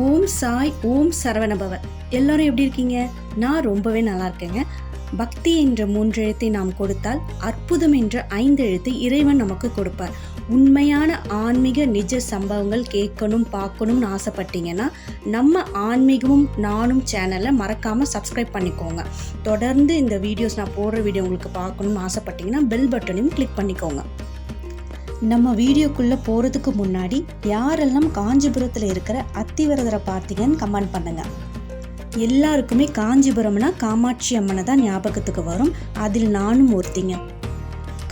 ஓம் சாய் ஓம் சரவணபவர் எல்லாரும் எப்படி இருக்கீங்க? நான் ரொம்பவே நல்லா இருக்கேங்க. பக்தி என்ற மூன்றெழுத்தை நாம் கொடுத்தால் அற்புதம் என்ற ஐந்து எழுத்தை இறைவன் நமக்கு கொடுப்பார். உண்மையான ஆன்மீக நிஜ சம்பவங்கள் கேட்கணும் பார்க்கணும்னு ஆசைப்பட்டீங்கன்னா நம்ம ஆன்மீகமும் நானும் சேனலை மறக்காமல் சப்ஸ்கிரைப் பண்ணிக்கோங்க. தொடர்ந்து இந்த வீடியோஸ் நான் போடுற வீடியோ உங்களுக்கு பார்க்கணும்னு ஆசைப்பட்டீங்கன்னா பெல் பட்டனையும் கிளிக் பண்ணிக்கோங்க. நம்ம வீடியோக்குள்ளே போகிறதுக்கு முன்னாடி யாரெல்லாம் காஞ்சிபுரத்தில் இருக்கிற அத்திவரதரை பார்த்தீங்கன்னு கமெண்ட் பண்ணுங்க. எல்லாருக்குமே காஞ்சிபுரம்னா காமாட்சி அம்மனை தான் ஞாபகத்துக்கு வரும். அதில் நானும் ஒருத்திங்க.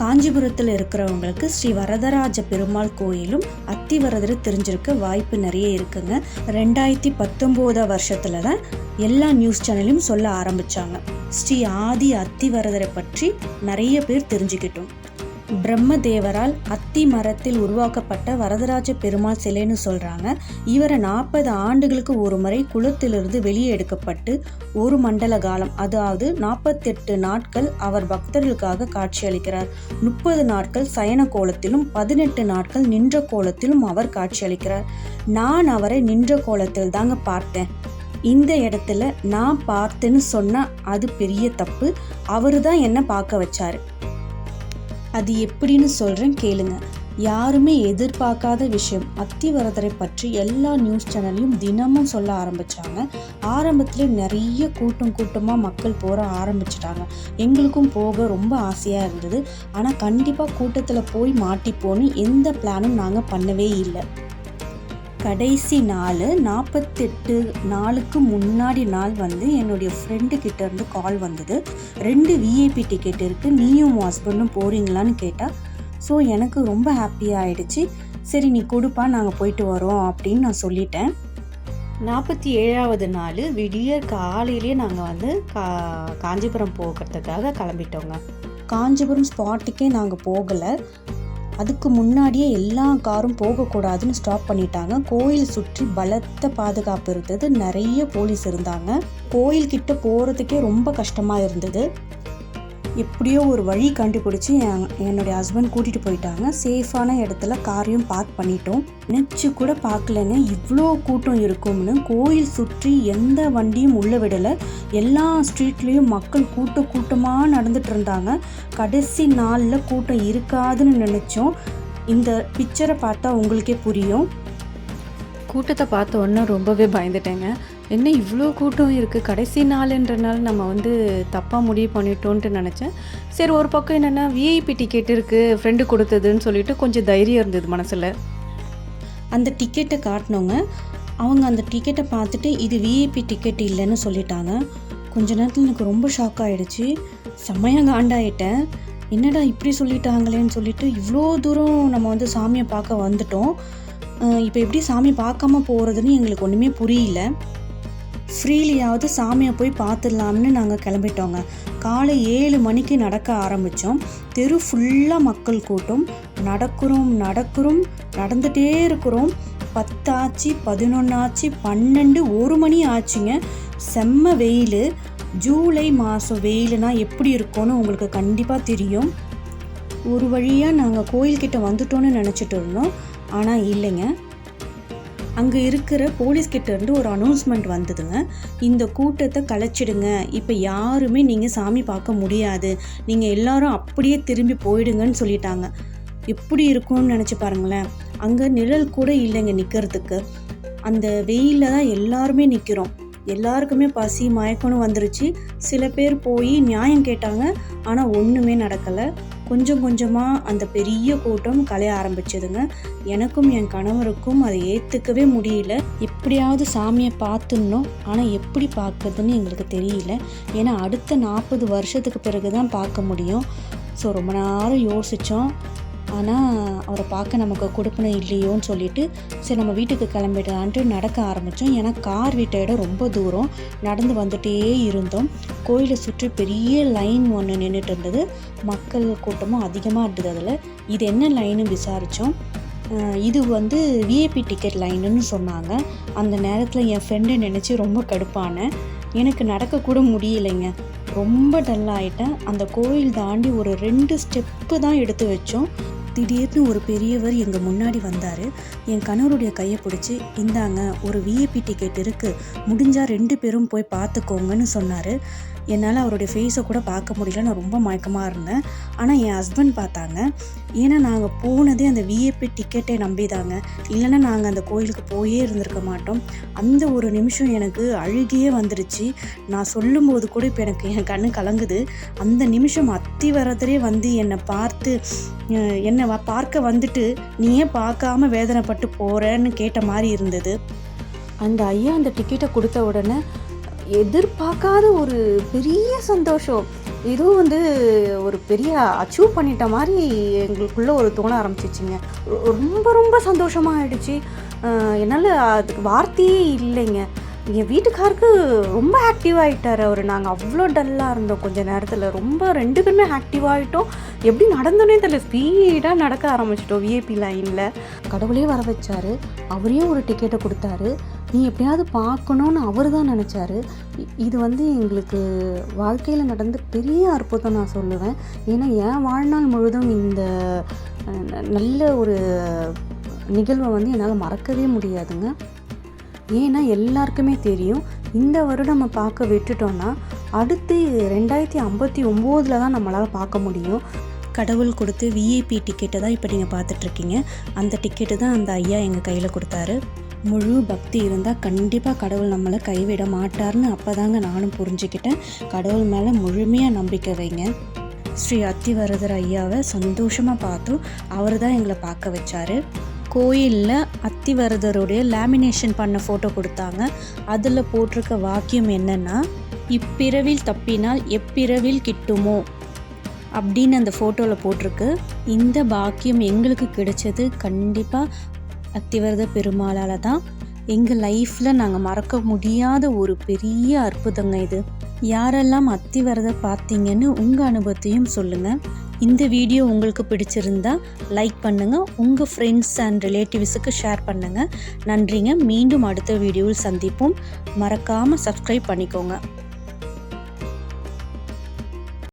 காஞ்சிபுரத்தில் இருக்கிறவங்களுக்கு ஸ்ரீ வரதராஜ பெருமாள் கோயிலும் அத்திவரதரை தெரிஞ்சிருக்க வாய்ப்பு நிறைய இருக்குங்க. ரெண்டாயிரத்தி பத்தொம்போதாம் வருஷத்தில் தான் எல்லா நியூஸ் சேனலையும் சொல்ல ஆரம்பித்தாங்க ஸ்ரீ ஆதி அத்திவரதரை பற்றி நிறைய பேர் தெரிஞ்சுக்கிட்டோம். பிரம்மதேவரால் அத்தி மரத்தில் உருவாக்கப்பட்ட வரதராஜ பெருமாள் சிலைன்னு சொல்கிறாங்க இவரை நாற்பது ஆண்டுகளுக்கு ஒரு முறை குளத்திலிருந்து வெளியே எடுக்கப்பட்டு ஒரு மண்டல காலம் அதாவது நாற்பத்தெட்டு நாட்கள் அவர் பக்தர்களுக்காக காட்சியளிக்கிறார் முப்பது நாட்கள் சயன கோலத்திலும் பதினெட்டு நாட்கள் நின்ற கோலத்திலும் அவர் காட்சியளிக்கிறார் நான் அவரை நின்ற கோலத்தில் தாங்க பார்த்தேன். இந்த இடத்துல நான் பார்த்தேன்னு சொன்னால் அது பெரிய தப்பு. அவரு தான் என்னை பார்க்க வச்சாரு. அது எப்படின்னு சொல்கிறேன் கேளுங்க. யாருமே எதிர்பார்க்காத விஷயம். அத்திவரதரை பற்றி எல்லா நியூஸ் சேனல்லையும் தினமும் சொல்ல ஆரம்பித்தாங்க ஆரம்பத்துல நிறைய கூட்டம் கூட்டமாக மக்கள் போக ஆரம்பிச்சிட்டாங்க. எங்களுக்கும் போக ரொம்ப ஆசையாக இருந்தது. ஆனால் கண்டிப்பாக கூட்டத்தில் போய் மாட்டிப்போன்னு எந்த பிளானும் நாங்கள் பண்ணவே இல்லை. கடைசி நாள் நாற்பத்தெட்டு நாளுக்கு முன்னாடி நாள் வந்து என்னுடைய ஃப்ரெண்டு கிட்ட இருந்து கால் வந்தது. ரெண்டு விஐபி டிக்கெட் இருக்குது நீயும் ஹஸ்பண்டும் போகிறீங்களான்னு கேட்டால் ஸோ எனக்கு ரொம்ப ஹாப்பியாக ஆயிடுச்சு. சரி நீ கொடுப்பா நாங்கள் போயிட்டு வரோம் அப்படின்னு நான் சொல்லிட்டேன். நாற்பத்தி ஏழாவது நாள் விடியற் காலையிலேயே நாங்கள் வந்து கா காஞ்சிபுரம் போகிறதுக்காக கிளம்பிட்டோங்க. காஞ்சிபுரம் ஸ்பாட்டுக்கே நாங்கள் போகலை. அதுக்கு முன்னாடியே எல்லா காரும் போகக்கூடாதுன்னு ஸ்டாப் பண்ணிட்டாங்க. கோயில் சுற்றி பலத்த பாதுகாப்பு இருந்தது. நிறைய போலீஸ் இருந்தாங்க. கோயில் கிட்ட போகிறதுக்கே ரொம்ப கஷ்டமாக இருந்தது. எப்படியோ ஒரு வழி கண்டுபிடிச்சி என் என்னுடைய ஹஸ்பண்ட் கூட்டிகிட்டு போயிட்டாங்க. சேஃபான இடத்துல காரையும் பார்க் பண்ணிட்டோம். நினச்சி கூட பார்க்கலன்னு இவ்வளோ கூட்டம் இருக்கும்னு கோயில் சுற்றி எந்த வண்டியும் உள்ளே விடலை. எல்லா ஸ்ட்ரீட்லேயும் மக்கள் கூட்ட கூட்டமாக நடந்துட்டு இருந்தாங்க. கடைசி நாளில் கூட்டம் இருக்காதுன்னு நினச்சோம். இந்த பிக்சரை பார்த்தா உங்களுக்கே புரியும். கூட்டத்தை பார்த்த உடனே ரொம்பவே பயந்துட்டேங்க. என்ன இவ்வளோ கூட்டம் இருக்குது கடைசி நாளுன்றனால நம்ம வந்து தப்பாக முடிவு பண்ணிட்டோன்ட்டு நினச்சேன். சரி ஒரு பக்கம் என்னென்னா விஐபி டிக்கெட் இருக்குது ஃப்ரெண்டு கொடுத்ததுன்னு சொல்லிட்டு கொஞ்சம் தைரியம் இருந்தது மனசில். அந்த டிக்கெட்டை காட்டினவங்க அவங்க அந்த டிக்கெட்டை பார்த்துட்டு இது விஐபி டிக்கெட் இல்லைன்னு சொல்லிட்டாங்க. கொஞ்ச நேரத்தில் எனக்கு ரொம்ப ஷாக் ஆகிடுச்சு செம்மையாக காண்டாயிட்டேன். என்னடா இப்படி சொல்லிட்டாங்களேன்னு சொல்லிட்டு இவ்வளோ தூரம் நம்ம வந்து சாமியை பார்க்க வந்துட்டோம். இப்போ எப்படி சாமி பார்க்காம போகிறதுன்னு எங்களுக்கு ஒன்றுமே புரியல. ஃப்ரீலியாவது சாமியை போய் பார்த்துடலாம்னு நாங்கள் கிளம்பிட்டோங்க. காலை ஏழு மணிக்கு நடக்க ஆரம்பித்தோம் தெரு ஃபுல்லாக மக்கள் கூட்டம். நடக்கிறோம் நடக்கிறோம் நடந்துகிட்டே இருக்கிறோம். பத்தாச்சு பதினொன்றாச்சு பன்னெண்டு ஒரு மணி ஆச்சுங்க. செம்ம வெயில். ஜூலை மாதம் வெயிலுனா எப்படி இருக்கும்னு உங்களுக்கு கண்டிப்பாக தெரியும். ஒரு வழியாக நாங்கள் கோயில்கிட்ட வந்துட்டோன்னு நினச்சிட்டு இருந்தோம். ஆனால் இல்லைங்க. அங்கே இருக்கிற போலீஸ்கிட்ட இருந்து ஒரு அனௌன்ஸ்மெண்ட் வந்ததுங்க. இந்த கூட்டத்தை கலைச்சிடுங்க. இப்போ யாருமே நீங்கள் சாமி பார்க்க முடியாது. நீங்கள் எல்லாரும் அப்படியே திரும்பி போயிடுங்கன்னு சொல்லிட்டாங்க. எப்படி இருக்கும்னு நினச்சி பாருங்களேன். அங்கே நிழல் கூட இல்லைங்க நிற்கிறதுக்கு அந்த வெயிலில் தான் எல்லாருமே நிற்கிறோம் எல்லாருக்குமே பசி மயக்கம்னு வந்துருச்சு. சில பேர் போய் நியாயம் கேட்டாங்க. ஆனால் ஒன்றுமே நடக்கலை. கொஞ்சம் கொஞ்சமாக அந்த பெரிய கூட்டம் கலைய ஆரம்பிச்சதுங்க. எனக்கும் என் கணவருக்கும் அதை ஏற்றுக்கவே முடியல. எப்படியாவது சாமியை பார்த்துடணும். ஆனால் எப்படி பார்க்குறதுன்னு எங்களுக்கு தெரியல. ஏன்னா அடுத்த நாற்பது வருஷத்துக்கு பிறகு தான் பார்க்க முடியும். ஸோ ரொம்ப நேரம் யோசித்தோம் ஆனால் அவரை பார்க்க நமக்கு கொடுப்பணும் இல்லையோன்னு சொல்லிட்டு சரி நம்ம வீட்டுக்கு கிளம்பிடலான்ட்டு நடக்க ஆரம்பித்தோம் ஏன்னா கார் விட்ட இடம் ரொம்ப தூரம். நடந்து வந்துட்டே இருந்தோம். கோயிலை சுற்றி பெரிய லைன் ஒன்று நின்றுட்டு இருந்தது. மக்கள் கூட்டமும் அதிகமாக இருந்தது அதில். இது என்ன லைன்னு விசாரித்தோம் இது வந்து விஐபி டிக்கெட் லைனுன்னு சொன்னாங்க. அந்த நேரத்தில் என் ஃப்ரெண்டு நினச்சி ரொம்ப கடுப்பானேன் எனக்கு நடக்கக்கூட முடியலைங்க. ரொம்ப டல்லாகிட்டேன் அந்த கோயில் தாண்டி ஒரு ரெண்டு ஸ்டெப்பு தான் எடுத்து வச்சோம். திடீர்னு ஒரு பெரியவர் எங்கள் முன்னாடி வந்தார். என் கணவருடைய கையை பிடிச்சி இந்தாங்க ஒரு விஐபி டிக்கெட் இருக்குது முடிஞ்சால் ரெண்டு பேரும் போய் பார்த்துக்கோங்கன்னு சொன்னார். என்னால் அவருடைய ஃபேஸை கூட பார்க்க முடியல. நான் ரொம்ப மயக்கமாக இருந்தேன். ஆனால் என் ஹஸ்பண்ட் பார்த்தாங்க. ஏன்னா நாங்கள் போனதே அந்த விஏபி டிக்கெட்டை நம்பிதாங்க. இல்லைன்னா நாங்கள் அந்த கோயிலுக்கு போயே இருந்திருக்க மாட்டோம். அந்த ஒரு நிமிஷம் எனக்கு அழுகியே வந்துருச்சு. நான் சொல்லும்போது கூட இப்போ எனக்கு என் கண்ணு கலங்குது. அந்த நிமிஷம் அத்தி வரதரே வந்து என்னை பார்த்து என்ன என்னை பார்க்க வந்துட்டு நீ ஏன் பார்க்காம வேதனைப்பட்டு போகிறேன்னு கேட்ட மாதிரி இருந்தது. அந்த ஐயா அந்த டிக்கெட்டை கொடுத்த உடனே எதிர்பார்க்காத ஒரு பெரிய சந்தோஷம். இதுவும் வந்து ஒரு பெரிய அச்சீவ் பண்ணிட்ட மாதிரி எங்களுக்குள்ள ஒரு தோண ஆரம்பிச்சிச்சுங்க. ரொம்ப ரொம்ப ரொம்ப சந்தோஷமாயிடுச்சு என்னால் அதுக்கு வார்த்தையே இல்லைங்க. என் வீட்டுக்காருக்கு ரொம்ப ஆக்டிவ் ஆகிட்டார் அவர். நாங்கள் அவ்வளோ டல்லாக இருந்தோம் கொஞ்சம் நேரத்தில். ரொம்ப ரெண்டு பேருமே ஆக்டிவ் ஆகிட்டோம் எப்படி நடந்தோன்னே தெரியல. ஸ்பீடாக நடக்க ஆரம்பிச்சிட்டோம் விஏபி லைனில் கடவுளே வர வச்சாரு. அவரையும் ஒரு டிக்கெட்டை கொடுத்தாரு. நீ எப்படியாவது பார்க்கணுன்னு அவர் தான் நினச்சாரு. இது வந்து எங்களுக்கு வாழ்க்கையில் நடந்த பெரிய அற்புதம் நான் சொல்லுவேன். ஏன்னா என் வாழ்நாள் முழுதும் இந்த ந- நல்ல ஒரு நிகழ்வை வந்து என்னால் மறக்கவே முடியாதுங்க. ஏன்னா எல்லாருக்குமே தெரியும். இந்த வருடம் நம்ம பார்க்க விட்டுட்டோன்னா அடுத்து ரெண்டாயிரத்தி ஐம்பத்தி ஒம்போதில் தான் நம்மளால் பார்க்க முடியும். கடவுள் கொடுத்து விஐபி டிக்கெட்டை தான் இப்போ நீங்கள் பார்த்துட்ருக்கீங்க. அந்த டிக்கெட்டு தான் அந்த ஐயா எங்கள் கையில் கொடுத்தாரு. முழு பக்தி இருந்தால் கண்டிப்பாக கடவுள் நம்மளை கைவிட மாட்டார்னு அப்போ தாங்க நானும் புரிஞ்சுக்கிட்டேன். கடவுள் மேலே முழுமையாக நம்பிக்கை வைங்க. ஸ்ரீ அத்திவரதர் ஐயாவை சந்தோஷமாக பார்த்தோம் அவர் தான் எங்களை பார்க்க வச்சாரு. கோயிலில் அத்திவரதருடைய லேமினேஷன் பண்ண ஃபோட்டோ கொடுத்தாங்க. அதில் போட்டிருக்க வாக்கியம் என்னென்னா இப்பிறவில் தப்பினால் எப்பிறவில் கிட்டுமோ? அப்படின்னு அந்த ஃபோட்டோவில் போட்டிருக்கு. இந்த பாக்கியம் எங்களுக்கு கிடைச்சது கண்டிப்பாக அத்திவரத பெருமாளால் தான். எங்கள் லைஃப்பில் நாங்கள் மறக்க முடியாத ஒரு பெரிய அற்புதங்க இது. யாரெல்லாம் அத்தி வரதை பார்த்தீங்கன்னு உங்கள் அனுபவத்தையும் சொல்லுங்கள் இந்த வீடியோ உங்களுக்கு பிடிச்சிருந்தா லைக் பண்ணுங்கள் உங்கள் ஃப்ரெண்ட்ஸ் அண்ட் ரிலேட்டிவ்ஸுக்கு ஷேர் பண்ணுங்கள் நன்றிங்க. மீண்டும் அடுத்த வீடியோவில் சந்திப்போம். மறக்காமல் சப்ஸ்கிரைப் பண்ணிக்கோங்க.